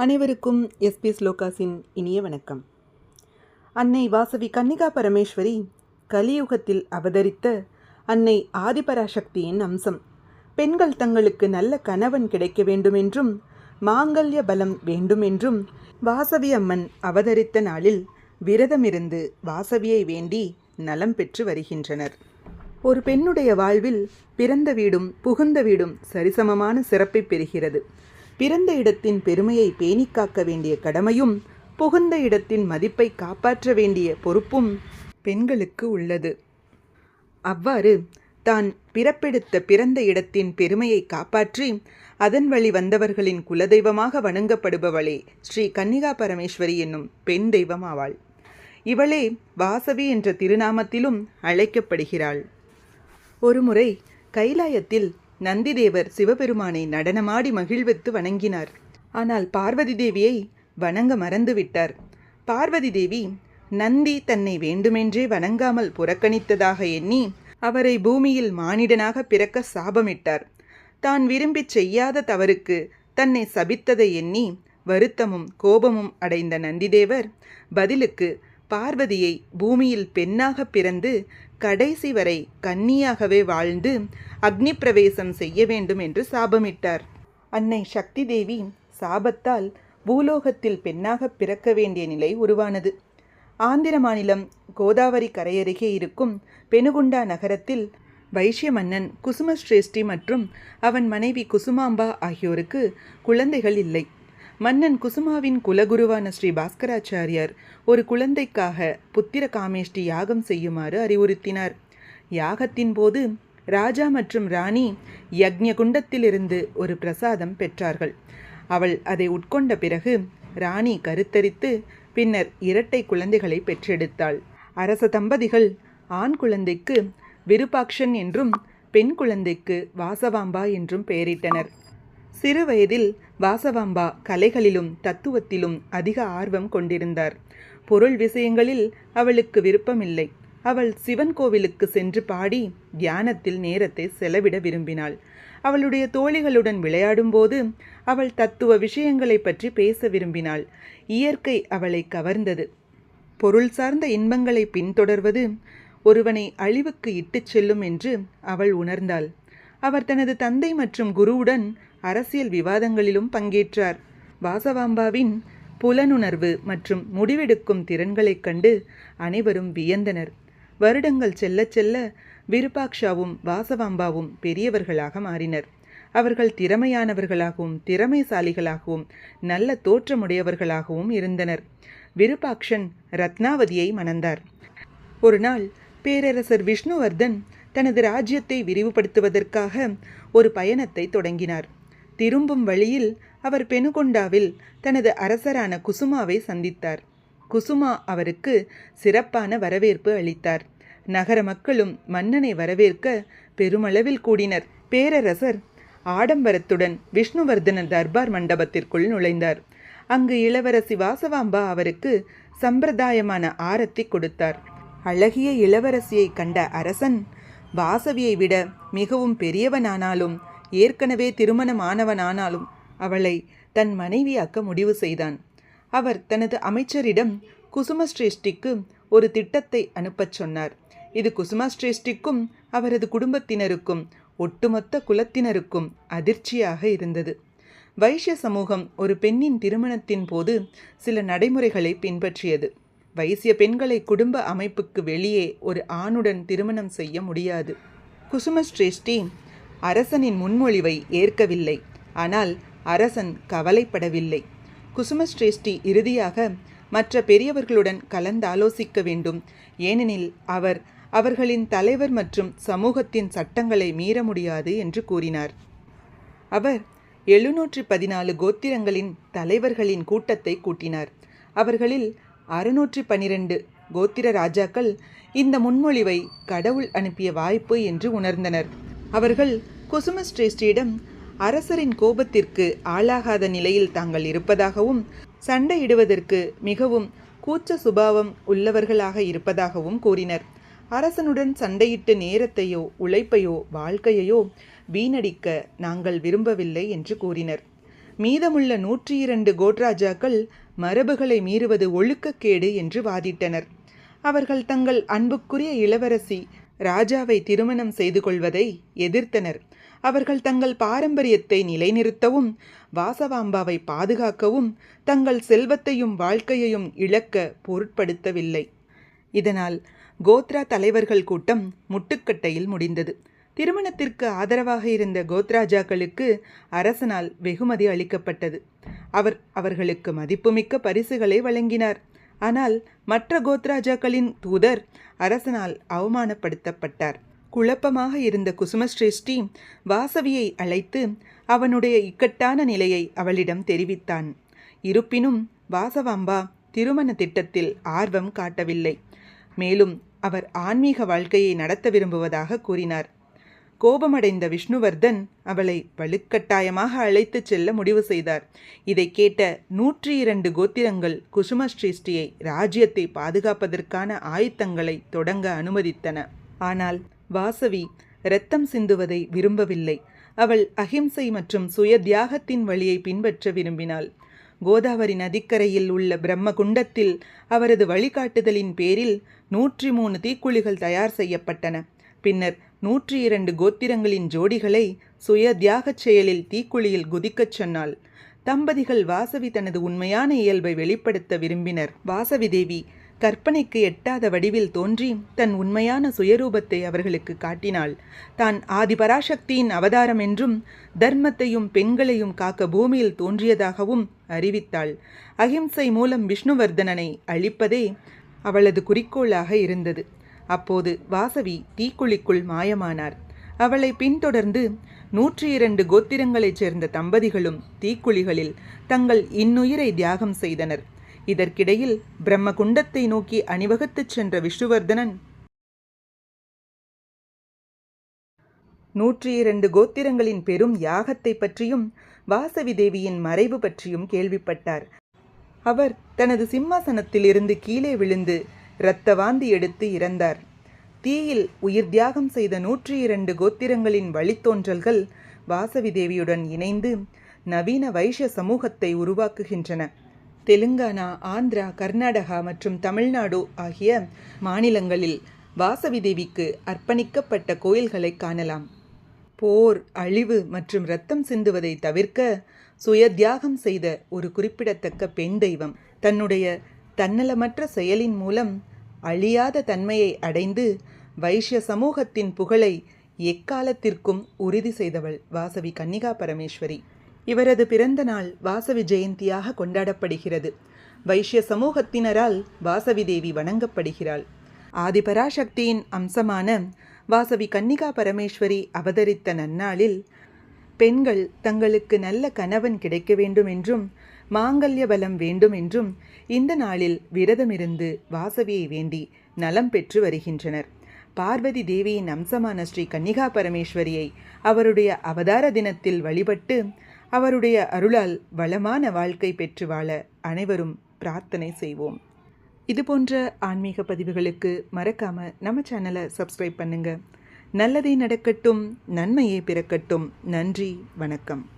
அனைவருக்கும் எஸ்பி ஸ்லோகாஸின் இனிய வணக்கம். அன்னை வாசவி கன்னிகா பரமேஸ்வரி கலியுகத்தில் அவதரித்த அன்னை ஆதிபராசக்தியின் அம்சம். பெண்கள் தங்களுக்கு நல்ல கணவன் கிடைக்க வேண்டுமென்றும் மாங்கல்ய பலம் வேண்டுமென்றும் வாசவி அம்மன் அவதரித்த நாளில் விரதமிருந்து வாசவியை வேண்டி நலம் பெற்று வருகின்றனர். ஒரு பெண்ணுடைய வாழ்வில் பிறந்த வீடும் புகுந்த வீடும் சரிசமமான சிறப்பை பெறுகிறது. பிறந்த இடத்தின் பெருமையை பேணிக்காக்க வேண்டிய கடமையும் புகுந்த இடத்தின் மதிப்பை காப்பாற்ற வேண்டிய பொறுப்பும் பெண்களுக்கு உள்ளது. அவ்வாறு தான் பிறப்பெடுத்த பிறந்த இடத்தின் பெருமையை காப்பாற்றி அதன் வழி வந்தவர்களின் குலதெய்வமாக வணங்கப்படுபவளே ஸ்ரீ கன்னிகா பரமேஸ்வரி என்னும் பெண் தெய்வம் ஆவாள். இவளே வாசவி என்ற திருநாமத்திலும் அழைக்கப்படுகிறாள். ஒருமுறை கைலாயத்தில் நந்திதேவர் சிவபெருமானை நடனமாடி மகிழ்வித்து வணங்கினார். ஆனால் பார்வதி தேவியை வணங்க மறந்துவிட்டார். பார்வதி தேவி நந்தி தன்னை வேண்டுமென்றே வணங்காமல் புறக்கணித்ததாக எண்ணி அவரை பூமியில் மானிடனாக பிறக்க சாபமிட்டார். தான் விரும்பிச் செய்யாத தவறுக்கு தன்னை சபித்ததை எண்ணி வருத்தமும் கோபமும் அடைந்த நந்திதேவர் பதிலுக்கு பார்வதியை பூமியில் பெண்ணாக பிறந்து கடைசி வரை கன்னியாகவே வாழ்ந்து அக்னி பிரவேசம் செய்ய வேண்டும் என்று சாபமிட்டார். அன்னை சக்தி தேவி சாபத்தால் பூலோகத்தில் பெண்ணாக பிறக்க வேண்டிய நிலை உருவானது. ஆந்திர மாநிலம் கோதாவரி கரையருகே இருக்கும் பெனுகுண்டா நகரத்தில் வைஷ்ய மன்னன் குசுமஸ்ரேஷ்டி மற்றும் அவன் மனைவி குசுமாம்பா ஆகியோருக்கு குழந்தைகள் இல்லை. மன்னன் குசுமாவின் குலகுருவான ஸ்ரீ பாஸ்கராச்சாரியார் ஒரு குழந்தைக்காக புத்திர காமேஷ்டி யாகம் செய்யுமாறு அறிவுறுத்தினார். யாகத்தின் போது ராஜா மற்றும் ராணி யக்ஞ குண்டத்திலிருந்து ஒரு பிரசாதம் பெற்றார்கள். அவள் அதை உட்கொண்ட பிறகு ராணி கருத்தரித்து பின்னர் இரட்டை குழந்தைகளை பெற்றெடுத்தாள். அரச தம்பதிகள் ஆண் குழந்தைக்கு விருபாக்ஷன் என்றும் பெண் குழந்தைக்கு வாசவாம்பா என்றும் பெயரிட்டனர். சிறு வயதில் வாசவாம்பா கலைகளிலும் தத்துவத்திலும் அதிக ஆர்வம் கொண்டிருந்தார். பொருள் விஷயங்களில் அவளுக்கு விருப்பமில்லை. அவள் சிவன் கோவிலுக்கு சென்று பாடி தியானத்தில் நேரத்தை செலவிட விரும்பினாள். அவளுடைய தோழிகளுடன் விளையாடும்போது அவள் தத்துவ விஷயங்களை பற்றி பேச விரும்பினாள். இயற்கை அவளை கவர்ந்தது. பொருள் சார்ந்த இன்பங்களை பின்தொடர்வது ஒருவனை அழிவுக்கு இட்டுச் செல்லும் என்று அவள் உணர்ந்தாள். அவர் தனது தந்தை மற்றும் குருவுடன் அரசியல் விவாதங்களிலும் பங்கேற்றார். வாசவாம்பாவின் புலனுணர்வு மற்றும் முடிவெடுக்கும் திறன்களைக் கண்டு அனைவரும் வியந்தனர். வருடங்கள் செல்ல செல்ல விருபாக்ஷாவும் வாசவாம்பாவும் பெரியவர்களாக மாறினர். அவர்கள் திறமையானவர்களாகவும் திறமைசாலிகளாகவும் நல்ல தோற்றமுடையவர்களாகவும் இருந்தனர். விருபாக்ஷன் ரத்னாவதியை மணந்தார். ஒரு நாள் பேரரசர் விஷ்ணுவர்தன் தனது ராஜ்யத்தை விரிவுபடுத்துவதற்காக ஒரு பயணத்தை தொடங்கினார். திரும்பும் வழியில் அவர் பெனுகொண்டாவில் தனது அரசரான குசுமாவை சந்தித்தார். குசுமா அவருக்கு சிறப்பான வரவேற்பு அளித்தார். நகர மக்களும் மன்னனை வரவேற்க பெருமளவில் கூடினர். பேரரசர் ஆடம்பரத்துடன் விஷ்ணுவர்தன தர்பார் மண்டபத்திற்குள் நுழைந்தார். அங்கு இளவரசி வாசவாம்பா அவருக்கு சம்பிரதாயமான ஆரத்தி கொடுத்தார். அழகிய இளவரசியை கண்ட அரசன் வாசவியை விட மிகவும் பெரியவனானாலும் ஏற்கனவே திருமணமானவனானாலும் அவளை தன் மனைவியாக்க முடிவு செய்தான். அவர் தனது அமைச்சரிடம் குசுமஸ்ரேஷ்டிக்கு ஒரு திட்டத்தை அனுப்பச் சொன்னார். இது குசுமஸ்ரேஷ்டிக்கும் அவரது குடும்பத்தினருக்கும் ஒட்டுமொத்த குலத்தினருக்கும் அதிர்ச்சியாக இருந்தது. வைஷ்ய சமூகம் ஒரு பெண்ணின் திருமணத்தின் போது சில நடைமுறைகளை பின்பற்றியது. வைசிய பெண்களை குடும்ப அமைப்புக்கு வெளியே ஒரு ஆணுடன் திருமணம் செய்ய முடியாது. குசுமஸ்ரேஷ்டி அரசனின் முன்மொழிவை ஏற்கவில்லை. ஆனால் அரசன் கவலைப்படவில்லை. குசுமஸ்ரேஷ்டி இறுதியாக மற்ற பெரியவர்களுடன் கலந்தாலோசிக்க வேண்டும். ஏனெனில் அவர் அவர்களின் தலைவர் மற்றும் சமூகத்தின் சட்டங்களை மீற முடியாது என்று கூறினார். அவர் எழுநூற்றி பதினாலு கோத்திரங்களின் தலைவர்களின் கூட்டத்தை கூட்டினார். அவர்களில் அறுநூற்றி பனிரெண்டு கோத்திர ராஜாக்கள் இந்த முன்மொழிவை கடவுள் அனுப்பிய வாய்ப்பு என்று உணர்ந்தனர். அவர்கள் குசுமஸ்ரேஷ்டியிடம் அரசரின் கோபத்திற்கு ஆளாகாத நிலையில் தாங்கள் இருப்பதாகவும் சண்டையிடுவதற்கு மிகவும் கூச்ச சுபாவம் உள்ளவர்களாக இருப்பதாகவும் கூறினர். அரசனுடன் சண்டையிட்டு நேரத்தையோ உழைப்பையோ வாழ்க்கையையோ வீணடிக்க நாங்கள் விரும்பவில்லை என்று கூறினர். மீதமுள்ள நூற்றி இரண்டு கோட்ராஜாக்கள் மரபுகளை மீறுவது ஒழுக்கக்கேடு என்று வாதிட்டனர். அவர்கள் தங்கள் அன்புக்குரிய இளவரசி ராஜாவை திருமணம் செய்து கொள்வதை எதிர்த்தனர். அவர்கள் தங்கள் பாரம்பரியத்தை நிலைநிறுத்தவும் வாசவாம்பாவை பாதுகாக்கவும் தங்கள் செல்வத்தையும் வாழ்க்கையையும் இழக்க பொருட்படுத்தவில்லை. இதனால் கோத்ரா தலைவர்கள் கூட்டம் முட்டுக்கட்டையில் முடிந்தது. திருமணத்திற்கு ஆதரவாக இருந்த கோத்ராஜாக்களுக்கு அரசனால் வெகுமதி அளிக்கப்பட்டது. அவர் அவர்களுக்கு மதிப்புமிக்க பரிசுகளை வழங்கினார். ஆனால் மற்ற கோத்ராஜாக்களின் தூதர் அரசனால் அவமானப்படுத்தப்பட்டார். குழப்பமாக இருந்த குசுமஸ்ரேஷ்டி வாசவியை அழைத்து அவனுடைய இக்கட்டான நிலையை அவளிடம் தெரிவித்தான். இருப்பினும் வாசவாம்பா திருமண திட்டத்தில் ஆர்வம் காட்டவில்லை. மேலும் அவர் ஆன்மீக வாழ்க்கையை நடத்த விரும்புவதாக கூறினார். கோபமடைந்த விஷ்ணுவர்தன் அவளை வலுக்கட்டாயமாக அழைத்துச் செல்ல முடிவு செய்தார். இதை கேட்ட நூற்றி இரண்டு கோத்திரங்கள் குசுமஸ்ரீஷ்டியை ராஜ்யத்தை பாதுகாப்பதற்கான ஆயத்தங்களை தொடங்க அனுமதித்தன. ஆனால் வாசவி இரத்தம் சிந்துவதை விரும்பவில்லை. அவள் அகிம்சை மற்றும் சுய தியாகத்தின் வழியை பின்பற்ற விரும்பினாள். கோதாவரி நதிக்கரையில் உள்ள பிரம்மகுண்டத்தில் அவரது வழிகாட்டுதலின் பேரில் நூற்றி மூணு தீக்குழிகள் தயார் செய்யப்பட்டன. பின்னர் நூற்றி இரண்டு கோத்திரங்களின் ஜோடிகளை சுய தியாகச் செயலில் தீக்குழியில் குதிக்கச் சொன்னாள். தம்பதிகள் வாசவி தனது உண்மையான இயல்பை வெளிப்படுத்த விரும்பினர். வாசவி தேவி கற்பனைக்கு எட்டாத வடிவில் தோன்றி தன் உண்மையான சுயரூபத்தை அவர்களுக்கு காட்டினாள். தான் ஆதிபராசக்தியின் அவதாரம் என்றும் தர்மத்தையும் பெண்களையும் காக்க பூமியில் தோன்றியதாகவும் அறிவித்தாள். அகிம்சை மூலம் விஷ்ணுவர்தனனை அழிப்பதே அவளது குறிக்கோளாக இருந்தது. அப்போது வாசவி தீக்குழிக்குள் மாயமானார். அவளை பின்தொடர்ந்து நூற்றி இரண்டு கோத்திரங்களைச் சேர்ந்த தம்பதிகளும் தீக்குழிகளில் தங்கள் இன்னுயிரை தியாகம் செய்தனர். இதற்கிடையில் பிரம்மகுண்டத்தை நோக்கி அணிவகுத்துச் சென்ற விஷ்ணுவர்தனன் நூற்றி இரண்டு கோத்திரங்களின் பெரும் யாகத்தை பற்றியும் வாசவி தேவியின் மறைவு பற்றியும் கேள்விப்பட்டார். அவர் தனது சிம்மாசனத்தில் இருந்து கீழே விழுந்து இரத்த வாந்தி எடுத்து இறந்தார். தீயில் உயிர் தியாகம் செய்த நூற்றி இரண்டு கோத்திரங்களின் வழித்தோன்றல்கள் வாசவி தேவியுடன் இணைந்து நவீன வைஷ்ய சமூகத்தை உருவாக்குகின்றன. தெலுங்கானா ஆந்திரா கர்நாடகா மற்றும் தமிழ்நாடு ஆகிய மாநிலங்களில் வாசவி தேவிக்கு அர்ப்பணிக்கப்பட்ட கோயில்களை காணலாம். போர் அழிவு மற்றும் இரத்தம் சிந்துவதை தவிர்க்க சுய தியாகம் செய்த ஒரு குறிப்பிடத்தக்க பெண் தெய்வம். தன்னுடைய தன்னலமற்ற செயலின் மூலம் அழியாத தன்மையை அடைந்து வைஷ்ய சமூகத்தின் புகழை எக்காலத்திற்கும் உறுதி செய்தவள் வாசவி கன்னிகா பரமேஸ்வரி. இவரது பிறந்த நாள் வாசவி ஜெயந்தியாக கொண்டாடப்படுகிறது. வைஷ்ய சமூகத்தினரால் வாசவி தேவி வணங்கப்படுகிறாள். ஆதிபராசக்தியின் அம்சமான வாசவி கன்னிகா பரமேஸ்வரி அவதரித்த நன்னாளில் பெண்கள் தங்களுக்கு நல்ல கணவன் கிடைக்க வேண்டும் என்றும் மாங்கல்ய பலம் வேண்டும் என்றும் இந்த நாளில் விரதமிருந்து வாசவியை வேண்டி நலம் பெற்று வருகின்றனர். பார்வதி தேவியின் அம்சமான ஸ்ரீ கன்னிகா பரமேஸ்வரியை அவருடைய அவதார தினத்தில் வழிபட்டு அவருடைய அருளால் வளமான வாழ்க்கை பெற்று வாழ அனைவரும் பிரார்த்தனை செய்வோம். இதுபோன்ற ஆன்மீக பதிவுகளுக்கு மறக்காம நம்ம சேனலை சப்ஸ்கிரைப் பண்ணுங்க. நல்லதே நடக்கட்டும் நன்மையே பிறக்கட்டும். நன்றி வணக்கம்.